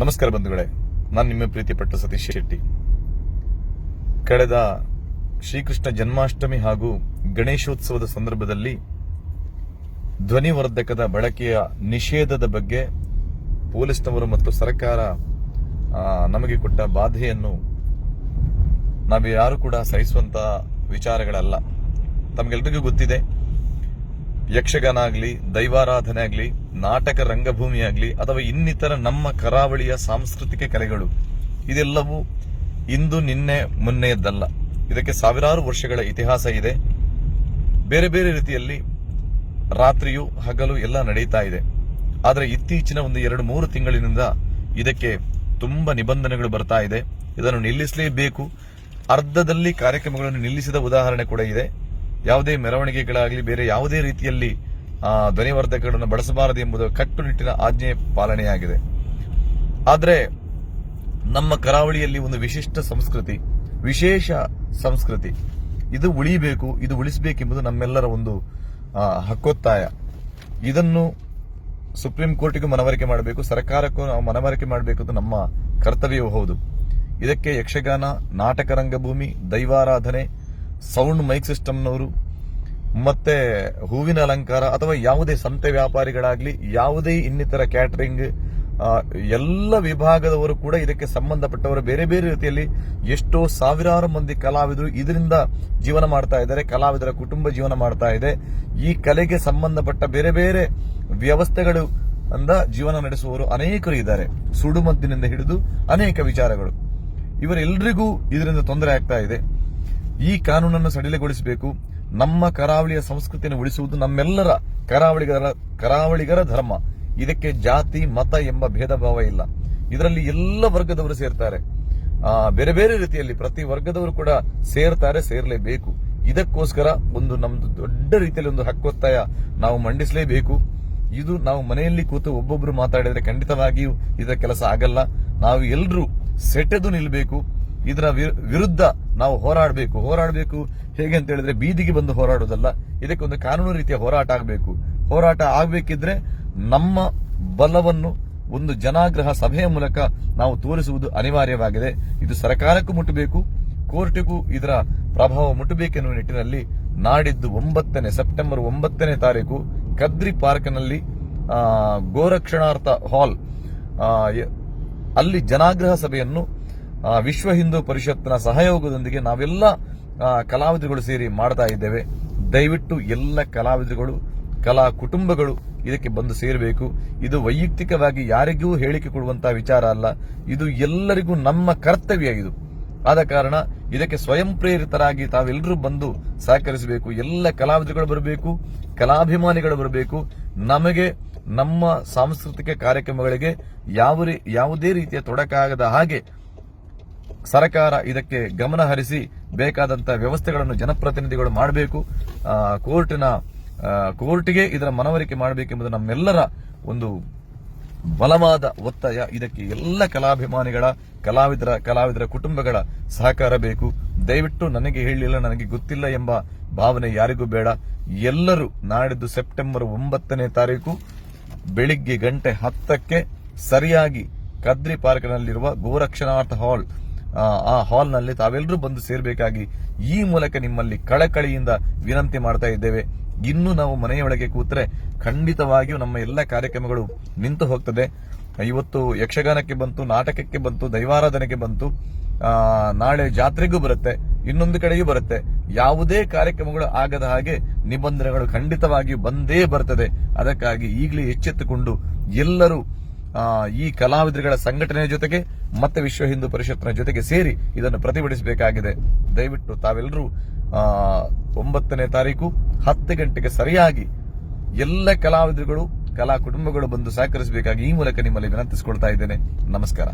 ನಮಸ್ಕಾರ ಬಂಧುಗಳೇ, ನಾನು ನಿಮ್ಮ ಪ್ರೀತಿಪಟ್ಟ ಸತೀಶ್ ಶೆಟ್ಟಿ. ಕಳೆದ ಶ್ರೀಕೃಷ್ಣ ಜನ್ಮಾಷ್ಟಮಿ ಹಾಗೂ ಗಣೇಶೋತ್ಸವದ ಸಂದರ್ಭದಲ್ಲಿ ಧ್ವನಿವರ್ಧಕದ ಬಳಕೆಯ ನಿಷೇಧದ ಬಗ್ಗೆ ಪೊಲೀಸ್ನವರು ಮತ್ತು ಸರ್ಕಾರ ನಮಗೆ ಕೊಟ್ಟ ಬಾಧೆಯನ್ನು ನಾವು ಯಾರು ಕೂಡ ಸಹಿಸುವಂತಹ ವಿಚಾರಗಳಲ್ಲ. ತಮಗೆಲ್ರಿಗೂ ಗೊತ್ತಿದೆ ಯಕ್ಷಗಾನ ಆಗಲಿ ದೈವಾರಾಧನೆ ಆಗಲಿ ನಾಟಕ ರಂಗಭೂಮಿ ಆಗಲಿ ಅಥವಾ ಇನ್ನಿತರ ನಮ್ಮ ಕರಾವಳಿಯ ಸಾಂಸ್ಕೃತಿಕ ಕಲೆಗಳು, ಇದೆಲ್ಲವೂ ಇಂದು ನಿನ್ನೆ ಮೊನ್ನೆಯದ್ದಲ್ಲ. ಇದಕ್ಕೆ ಸಾವಿರಾರು ವರ್ಷಗಳ ಇತಿಹಾಸ ಇದೆ. ಬೇರೆ ಬೇರೆ ರೀತಿಯಲ್ಲಿ ರಾತ್ರಿಯು ಹಗಲು ಎಲ್ಲ ನಡೀತಾ ಇದೆ. ಆದರೆ ಇತ್ತೀಚಿನ ಒಂದು ಎರಡು ಮೂರು ತಿಂಗಳಿನಿಂದ ಇದಕ್ಕೆ ತುಂಬಾ ನಿಬಂಧನೆಗಳು ಬರ್ತಾ ಇದೆ. ಇದನ್ನು ನಿಲ್ಲಿಸಲೇಬೇಕು. ಅರ್ಧದಲ್ಲಿ ಕಾರ್ಯಕ್ರಮಗಳನ್ನು ನಿಲ್ಲಿಸಿದ ಉದಾಹರಣೆ ಕೂಡ ಇದೆ. ಯಾವುದೇ ಮೆರವಣಿಗೆಗಳಾಗಲಿ ಬೇರೆ ಯಾವುದೇ ರೀತಿಯಲ್ಲಿ ಧ್ವನಿವರ್ಧಕಗಳನ್ನು ಬಳಸಬಾರದು ಎಂಬುದು ಕಟ್ಟುನಿಟ್ಟಿನ ಆಜ್ಞೆ ಪಾಲನೆಯಾಗಿದೆ. ಆದರೆ, ನಮ್ಮ ಕರಾವಳಿಯಲ್ಲಿ ಒಂದು ವಿಶಿಷ್ಟ ಸಂಸ್ಕೃತಿ, ವಿಶೇಷ ಸಂಸ್ಕೃತಿ. ಇದು ಉಳಿಬೇಕು, ಇದು ಉಳಿಸಬೇಕೆಂಬುದು ನಮ್ಮೆಲ್ಲರ ಒಂದು ಹಕ್ಕೊತ್ತಾಯ. ಇದನ್ನು ಸುಪ್ರೀಂ ಕೋರ್ಟಿಗೂ ಮನವರಿಕೆ ಮಾಡಬೇಕು, ಸರ್ಕಾರಕ್ಕೂ ನಾವು ಮನವರಿಕೆ ಮಾಡಬೇಕು ಅಂತ ನಮ್ಮ ಕರ್ತವ್ಯವೂ ಹೌದು. ಇದಕ್ಕೆ ಯಕ್ಷಗಾನ, ನಾಟಕ ರಂಗಭೂಮಿ, ದೈವಾರಾಧನೆ ಸೌಂಡ್ ಮೈಕ್ ಸಿಸ್ಟಮ್ನವರು, ಮತ್ತೆ ಹೂವಿನ ಅಲಂಕಾರ ಅಥವಾ ಯಾವುದೇ ಸಂತೆ ವ್ಯಾಪಾರಿಗಳಾಗ್ಲಿ, ಯಾವುದೇ ಇನ್ನಿತರ ಕ್ಯಾಟರಿಂಗ್ ಎಲ್ಲ ವಿಭಾಗದವರು ಕೂಡ ಇದಕ್ಕೆ ಸಂಬಂಧಪಟ್ಟವರು. ಬೇರೆ ಬೇರೆ ರೀತಿಯಲ್ಲಿ ಎಷ್ಟೋ ಸಾವಿರಾರು ಮಂದಿ ಕಲಾವಿದರು ಇದರಿಂದ ಜೀವನ ಮಾಡ್ತಾ ಇದ್ದಾರೆ, ಕಲಾವಿದರ ಕುಟುಂಬ ಜೀವನ ಮಾಡ್ತಾ ಇದೆ. ಈ ಕಲೆಗೆ ಸಂಬಂಧಪಟ್ಟ ಬೇರೆ ಬೇರೆ ವ್ಯವಸ್ಥೆಗಳು ಅಂದ ಜೀವನ ನಡೆಸುವವರು ಅನೇಕರು ಇದ್ದಾರೆ. ಸುಡುಮದ್ದಿನಿಂದ ಹಿಡಿದು ಅನೇಕ ವಿಚಾರಗಳು. ಇವರೆಲ್ಲರಿಗೂ ಇದರಿಂದ ತೊಂದರೆ ಆಗ್ತಾ ಇದೆ. ಈ ಕಾನೂನನ್ನು ಸಡಿಲಗೊಳಿಸಬೇಕು. ನಮ್ಮ ಕರಾವಳಿಯ ಸಂಸ್ಕೃತಿಯನ್ನು ಉಳಿಸುವುದು ನಮ್ಮೆಲ್ಲರ ಕರಾವಳಿಗರ ಕರಾವಳಿಗರ ಧರ್ಮ. ಇದಕ್ಕೆ ಜಾತಿ, ಮತ ಎಂಬ ಭೇದ ಭಾವ ಇಲ್ಲ. ಇದರಲ್ಲಿ ಎಲ್ಲ ವರ್ಗದವರು ಸೇರ್ತಾರೆ. ಬೇರೆ ಬೇರೆ ರೀತಿಯಲ್ಲಿ ಪ್ರತಿ ವರ್ಗದವರು ಕೂಡ ಸೇರ್ತಾರೆ, ಸೇರಲೇಬೇಕು. ಇದಕ್ಕೋಸ್ಕರ ಒಂದು ನಮ್ದು ದೊಡ್ಡ ರೀತಿಯಲ್ಲಿ ಒಂದು ಹಕ್ಕೊತ್ತಾಯ ನಾವು ಮಂಡಿಸಲೇಬೇಕು. ಇದು ನಾವು ಮನೆಯಲ್ಲಿ ಕೂತು ಒಬ್ಬೊಬ್ರು ಮಾತಾಡಿದ್ರೆ ಖಂಡಿತವಾಗಿಯೂ ಇದರ ಕೆಲಸ ಆಗಲ್ಲ. ನಾವು ಎಲ್ಲರೂ ಸೆಟೆದು ನಿಲ್ಲಬೇಕು ಇದರ ವಿರು- ವಿರುದ್ಧ ನಾವು ಹೋರಾಡಬೇಕು. ಹೋರಾಡಬೇಕು ಹೇಗೆ ಅಂತ ಹೇಳಿದ್ರೆ ಬೀದಿಗೆ ಬಂದು ಹೋರಾಡೋದಲ್ಲ ಇದಕ್ಕೆ ಒಂದು ಕಾನೂನು ರೀತಿಯ ಹೋರಾಟ ಆಗಬೇಕು. ಹೋರಾಟ ಆಗಬೇಕಿದ್ರೆ ನಮ್ಮ ಬಲವನ್ನು ಒಂದು ಜನಾಗ್ರಹ ಸಭೆಯ ಮೂಲಕ ನಾವು ತೋರಿಸುವುದು ಅನಿವಾರ್ಯವಾಗಿದೆ. ಇದು ಸರ್ಕಾರಕ್ಕೂ ಮುಟ್ಟಬೇಕು, ಕೋರ್ಟಿಗೂ ಇದರ ಪ್ರಭಾವ ಮುಟ್ಟಬೇಕೆನ್ನುವ ನಿಟ್ಟಿನಲ್ಲಿ ನಾಡಿದ್ದು ಒಂಬತ್ತನೇ ಸೆಪ್ಟೆಂಬರ್ ಒಂಬತ್ತನೇ ತಾರೀಕು ಕದ್ರಿ ಪಾರ್ಕ್ನಲ್ಲಿ ಗೋರಕ್ಷಣಾರ್ಥ ಹಾಲ್ ಅಲ್ಲಿ ಜನಾಗ್ರಹ ಸಭೆಯನ್ನು ವಿಶ್ವ ಹಿಂದೂ ಪರಿಷತ್ನ ಸಹಯೋಗದೊಂದಿಗೆ ನಾವೆಲ್ಲ ಕಲಾವಿದರುಗಳು ಸೇರಿ ಮಾಡ್ತಾ ಇದ್ದೇವೆ. ದಯವಿಟ್ಟು ಎಲ್ಲ ಕಲಾವಿದರುಗಳು, ಕಲಾ ಕುಟುಂಬಗಳು ಇದಕ್ಕೆ ಬಂದು ಸೇರಬೇಕು. ಇದು ವೈಯಕ್ತಿಕವಾಗಿ ಯಾರಿಗೂ ಹೇಳಿಕೆ ಕೊಡುವಂತಹ ವಿಚಾರ ಅಲ್ಲ. ಇದು ಎಲ್ಲರಿಗೂ ನಮ್ಮ ಕರ್ತವ್ಯ ಇದು. ಆದ ಕಾರಣ ಇದಕ್ಕೆ ಸ್ವಯಂ ಪ್ರೇರಿತರಾಗಿ ತಾವೆಲ್ಲರೂ ಬಂದು ಸಹಕರಿಸಬೇಕು. ಎಲ್ಲ ಕಲಾವಿದರುಗಳು ಬರಬೇಕು, ಕಲಾಭಿಮಾನಿಗಳು ಬರಬೇಕು. ನಮಗೆ, ನಮ್ಮ ಸಾಂಸ್ಕೃತಿಕ ಕಾರ್ಯಕ್ರಮಗಳಿಗೆ ಯಾವ ಯಾವುದೇ ರೀತಿಯ ತೊಡಕಾಗದ ಹಾಗೆ ಸರ್ಕಾರ ಇದಕ್ಕೆ ಗಮನ ಹರಿಸಿ ಬೇಕಾದಂತ ವ್ಯವಸ್ಥೆಗಳನ್ನು ಜನಪ್ರತಿನಿಧಿಗಳು ಮಾಡಬೇಕು. ಕೋರ್ಟಿನ ಕೋರ್ಟ್ಗೆ ಇದರ ಮನವರಿಕೆ ಮಾಡಬೇಕೆಂಬುದು ನಮ್ಮೆಲ್ಲರ ಒಂದು ಬಲವಾದ ಒತ್ತಾಯ. ಇದಕ್ಕೆ ಎಲ್ಲ ಕಲಾಭಿಮಾನಿಗಳ, ಕಲಾವಿದರ ಕಲಾವಿದರ ಕುಟುಂಬಗಳ ಸಹಕಾರ ಬೇಕು. ದಯವಿಟ್ಟು ನನಗೆ ಹೇಳಿಲ್ಲ, ನನಗೆ ಗೊತ್ತಿಲ್ಲ ಎಂಬ ಭಾವನೆ ಯಾರಿಗೂ ಬೇಡ. ಎಲ್ಲರೂ ನಾಡಿದ್ದು ಸೆಪ್ಟೆಂಬರ್ ಒಂಬತ್ತನೇ ತಾರೀಕು ಬೆಳಿಗ್ಗೆ ಗಂಟೆ ಹತ್ತಕ್ಕೆ ಸರಿಯಾಗಿ ಕದ್ರಿ ಪಾರ್ಕ್ನಲ್ಲಿರುವ ಗೋರಕ್ಷಣಾರ್ಥ ಹಾಲ್ ಆ, ಹಾಲ್ನಲ್ಲಿ ತಾವೆಲ್ಲರೂ ಬಂದು ಸೇರಬೇಕಾಗಿ ಈ ಮೂಲಕ ನಿಮ್ಮಲ್ಲಿ ಕಳಕಳಿಯಿಂದ ವಿನಂತಿ ಮಾಡ್ತಾ ಇದ್ದೇವೆ. ಇನ್ನು ನಾವು ಮನೆಯೊಳಗೆ ಕೂತ್ರೆ ಖಂಡಿತವಾಗಿಯೂ ನಮ್ಮ ಎಲ್ಲ ಕಾರ್ಯಕ್ರಮಗಳು ನಿಂತು ಹೋಗ್ತದೆ. ಇವತ್ತು ಯಕ್ಷಗಾನಕ್ಕೆ ಬಂತು ನಾಟಕಕ್ಕೆ ಬಂತು ದೈವಾರಾಧನೆಗೆ ಬಂತು. ನಾಳೆ ಜಾತ್ರೆಗೂ ಬರುತ್ತೆ ಇನ್ನೊಂದು ಕಡೆಯೂ ಬರುತ್ತೆ. ಯಾವುದೇ ಕಾರ್ಯಕ್ರಮಗಳು ಆಗದ ಹಾಗೆ ನಿಬಂಧನೆಗಳು ಖಂಡಿತವಾಗಿಯೂ ಬಂದೇ ಬರ್ತದೆ. ಅದಕ್ಕಾಗಿ ಈಗಲೇ ಎಚ್ಚೆತ್ತುಕೊಂಡು ಎಲ್ಲರೂ ಈ ಕಲಾವಿದರುಗಳ ಸಂಘಟನೆಯ ಜೊತೆಗೆ ಮತ್ತೆ ವಿಶ್ವ ಹಿಂದೂ ಪರಿಷತ್ನ ಜೊತೆಗೆ ಸೇರಿ ಇದನ್ನು ಪ್ರತಿಭಟಿಸಬೇಕಾಗಿದೆ. ದಯವಿಟ್ಟು ತಾವೆಲ್ಲರೂ ಒಂಬತ್ತನೇ ತಾರೀಕು ಹತ್ತು ಗಂಟೆಗೆ ಸರಿಯಾಗಿ ಎಲ್ಲ ಕಲಾವಿದರುಗಳು, ಕಲಾ ಕುಟುಂಬಗಳು ಬಂದು ಸಹಕರಿಸಬೇಕಾಗಿ ಈ ಮೂಲಕ ನಿಮ್ಮಲ್ಲಿ ವಿನಂತಿಸಿಕೊಳ್ತಾ ಇದ್ದೇನೆ. ನಮಸ್ಕಾರ.